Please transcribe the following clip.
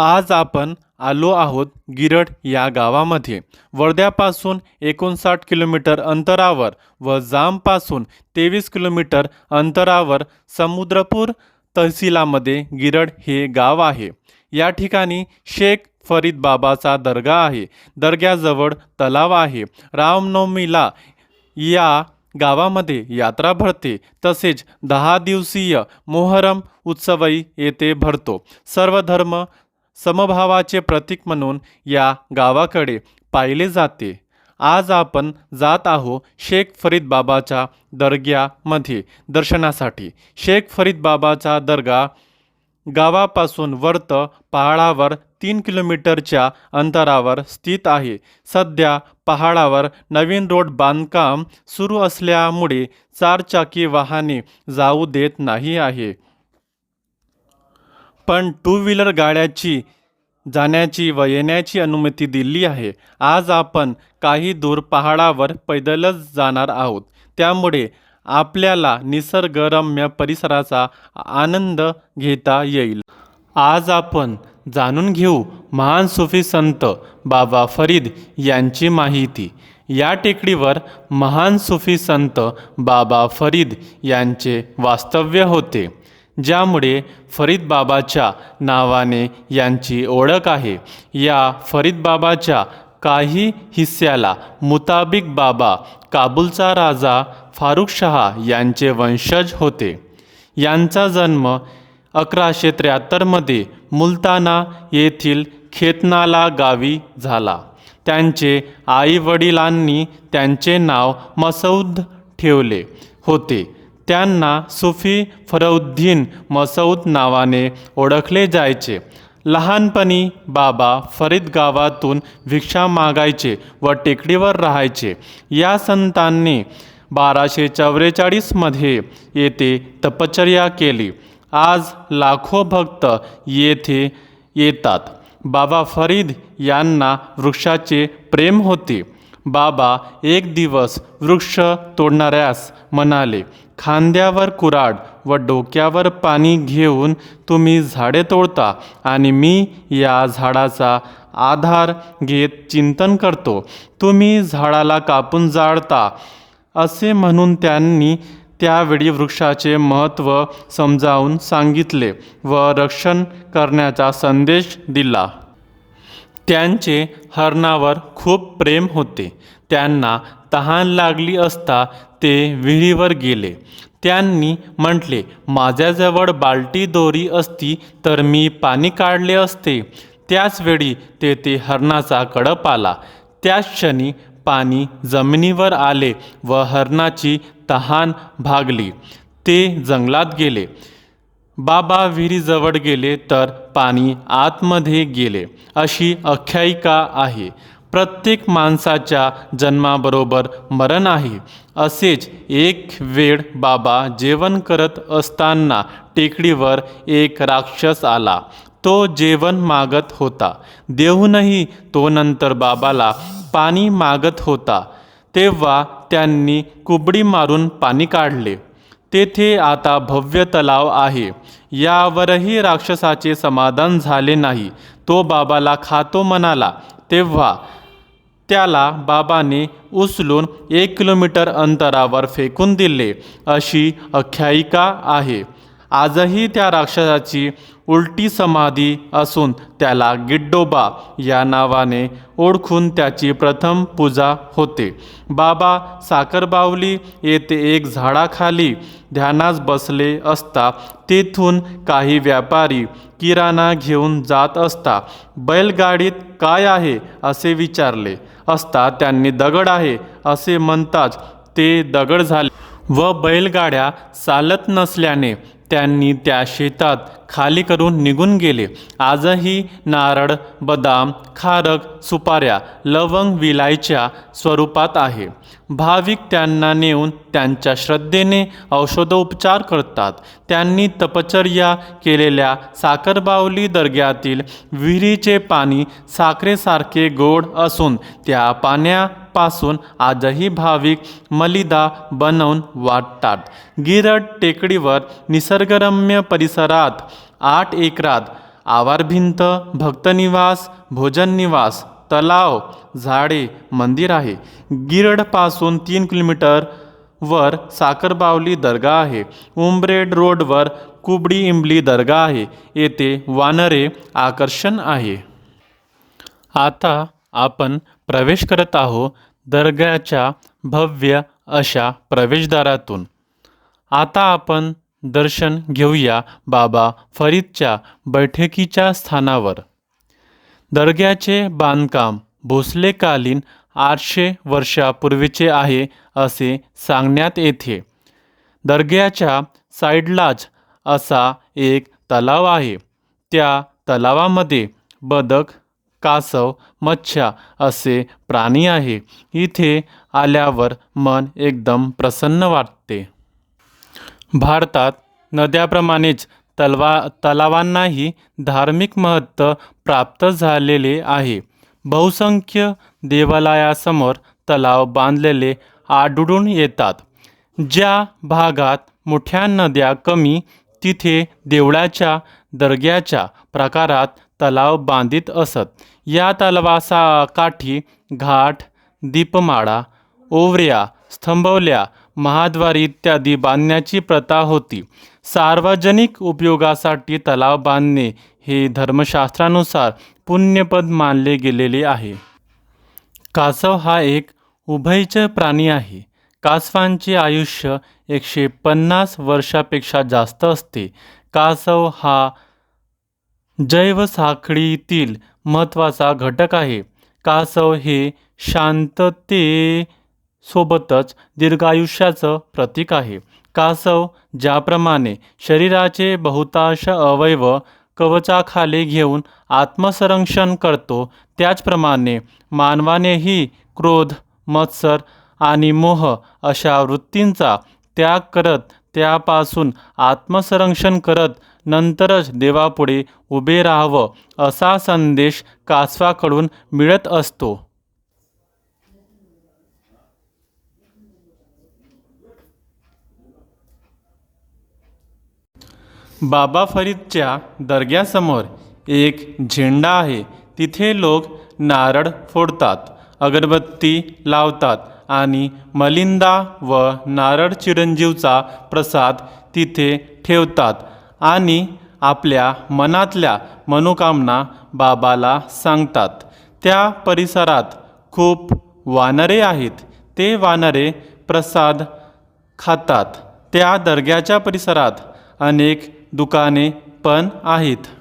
आज आपण आलो आहोत गिरड या गावामध्ये. वर्ध्यापासून एकोणसाठ किलोमीटर अंतरावर व जामपासून तेवीस किलोमीटर अंतरावर समुद्रपूर तहसीलामध्ये गिरड हे गाव आहे. या ठिकाणी शेख फरीद बाबाचा दर्गा आहे. दर्ग्याजवळ तलाव आहे. रामनवमीला या गावामध्ये यात्रा भरते. तसेच दहा दिवसीय मोहरम उत्सवही येथे भरतो. सर्व धर्म समभावाचे प्रतीक म्हणून या गावाकडे पाहिले जाते. आज आपण जात आहो शेख फरीद बाबाच्या दर्ग्यामध्ये दर्शनासाठी. शेख फरीद बाबाचा दर्गा गावापासून वर्त पहाडावर तीन किलोमीटरच्या अंतरावर स्थित आहे. सध्या पहाडावर नवीन रोड बांधकाम सुरू असल्यामुळे चारचाकी वाहने जाऊ देत नाही आहे. पण टू व्हीलर गाड्याची जाण्याची व येण्याची अनुमती दिली आहे. आज आपण काही दूर पहाडावर पैदलच जाणार आहोत. त्यामुळे आपल्याला निसर्गरम्य परिसराचा आनंद घेता येईल. आज आपण जाणून घेऊ महान सुफी संत बाबा फरीद यांची माहिती. या टेकडीवर महान सुफी संत बाबा फरीद यांचे वास्तव्य होते. ज्यामुळे फरीदबाबाच्या नावाने यांची ओळख आहे. या फरीदबाबाच्या काही हिस्स्याला मुताबिक बाबा काबूलचा राजा फारुख शहा यांचे वंशज होते. यांचा जन्म अकराशे त्र्याहत्तरमध्ये मुलताना येथील खेतनाला गावी झाला. त्यांचे आईवडिलांनी त्यांचे नाव मसौद ठेवले होते. त्यांना सुफी फरउद्दीन मसऊद नावाने ओळखले जायचे. लहानपणी बाबा फरीद गावातून भिक्षा मागायचे व टेकडीवर राहायचे. या संतांनी बाराशे चौवेचाळीसमध्ये येथे तपश्चर्या केली. आज लाखो भक्त येथे येतात. बाबा फरीद यांना वृक्षाचे प्रेम होते. बाबा एक दिवस वृक्ष तोडणाऱ्यास म्हणाले खांद्यावर कुराड व डोक्यावर पाणी घेऊन तुम्ही झाडे तोडता आणि मी या झाडाचा आधार घेत चिंतन करतो. तुम्ही झाडाला कापून जाळता. असे म्हणून त्यांनी त्यावेळी वृक्षाचे महत्त्व समजावून सांगितले व रक्षण करण्याचा संदेश दिला. त्यांचे हरणावर खूप प्रेम होते. त्यांना तहान लागली असता ते विहिरीवर गेले. त्यांनी म्हटले माझ्याजवळ बाल्टी दोरी असती तर मी पाणी काढले असते. त्याचवेळी तेथे हरणाचा कडप आला. त्याच क्षणी पाणी जमिनीवर आले व हरणाची तहान भागली. ते जंगलात गेले. बाबा विहिरीजवळ गेले तर पाणी आतमध्ये गेले. अशी आख्यायिका आहे. प्रत्येक माणसाच्या जन्माबरोबर मरण आहे. असेच एक वेळ बाबा जेवण करत असताना टेकडीवर एक राक्षस आला. तो जेवण मागत होता. देऊनही तो नंतर बाबाला पाणी मागत होता. तेव्हा त्यांनी कुबडी मारून पाणी काढले. तेथे आता भव्य तलाव आहे. यावरही राक्षसाचे समाधान झाले नाही. तो बाबाला खातो म्हणाला तेव्हा त्याला बाबाने उचलून एक किलोमीटर अंतरावर फेकून दिले. अशी आख्यायिका आहे. आजही त्या राक्षसाची उलटी समाधी असून त्याला गिड्डोबा या नावाने ओळखून त्याची प्रथम पूजा होते. बाबा साखरबावली येथे एक झाडाखाली ध्यानास बसले असता तेथून काही व्यापारी किराणा घेऊन जात असता बैलगाडीत काय आहे? असे विचारले. असता त्यांनी दगड आहे असे म्हणताच ते दगड झाले व बैलगाड्या चालत नसल्याने त्यांनी त्या शेतात खाली करून निघून गेले. आजही नारळ बदाम खारक सुपाऱ्या लवंग विलायच्या स्वरूपात आहे. भाविक त्यांना नेऊन त्यांच्या श्रद्धेने औषधोपचार करतात. त्यांनी तपश्चर्या केलेल्या साखरबावली दर्ग्यातील विहिरीचे पाणी साखरेसारखे गोड असून त्या पाण्या पासून आजही भाविक मलिदा बनवून वाटतात. गिरड टेकडीवर निसर्गरम्य परिसरात आठ एकरात आवारभिंत भक्तनिवास भोजननिवास तलाव झाडे मंदिर आहे. गिरडपासून तीन किलोमीटर वर साखरबावली दर्गा आहे. उंबरेड रोडवर कुबडी इंबली दर्गा आहे. येथे वानरे आकर्षण आहे. आता आपण प्रवेश करत आहोत दर्ग्याच्या भव्य अशा प्रवेशद्वारातून. आता आपण दर्शन घेऊया बाबा फरीदच्या बैठकीच्या स्थानावर. दर्ग्याचे बांधकाम भोसलेकालीन आठशे वर्षापूर्वीचे आहे असे सांगण्यात येते. दर्ग्याच्या साईडलाच असा एक तलाव आहे. त्या तलावामध्ये बदक कासव मच्छा असे प्राणी आहे. इथे आल्यावर मन एकदम प्रसन्न वाटते. भारतात नद्याप्रमाणेच तलवा तलावांनाही धार्मिक महत्त्व प्राप्त झालेले आहे. बहुसंख्य देवालयासमोर तलाव बांधलेले आढळून येतात. ज्या भागात मोठ्या नद्या कमी तिथे देवळाच्या दर्ग्याच्या प्रकारात तलाव बांधित असत. या तलावासा काठी घाट दीपमाळा ओवऱ्या स्तंभवल्या महाद्वारी इत्यादी बांधण्याची प्रथा होती. सार्वजनिक उपयोगासाठी तलाव बांधणे हे धर्मशास्त्रानुसार पुण्यपद मानले गेलेले आहे. कासव हा एक उभयचर प्राणी आहे. कासवांचे आयुष्य एकशे पन्नास वर्षापेक्षा जास्त असते. कासव हा जैवसाखळीतील महत्त्वाचा घटक आहे. कासव हे शांततेसोबतच दीर्घायुष्याचं प्रतीक आहे. कासव ज्याप्रमाणे शरीराचे बहुतांश अवयव कवचाखाली घेऊन आत्मसंरक्षण करतो त्याचप्रमाणे मानवानेही क्रोध मत्सर आणि मोह अशा वृत्तींचा त्याग करत त्यापासून आत्मसंरक्षण करत नंतरच देवापुढे उभे राहावं असा संदेश कासवाकडून मिळत असतो. बाबा फरीदच्या दर्ग्यासमोर एक झेंडा आहे. तिथे लोक नारळ फोडतात अगरबत्ती लावतात आणि मलिंदा व नारळ चिरंजीवचा प्रसाद तिथे ठेवतात आणि आपल्या मनातल्या मनोकामना बाबाला सांगतात. त्या परिसरात खूप वानरे आहेत. ते वानरे प्रसाद खातात. त्या दर्ग्याच्या परिसरात अनेक दुकाने पण आहेत.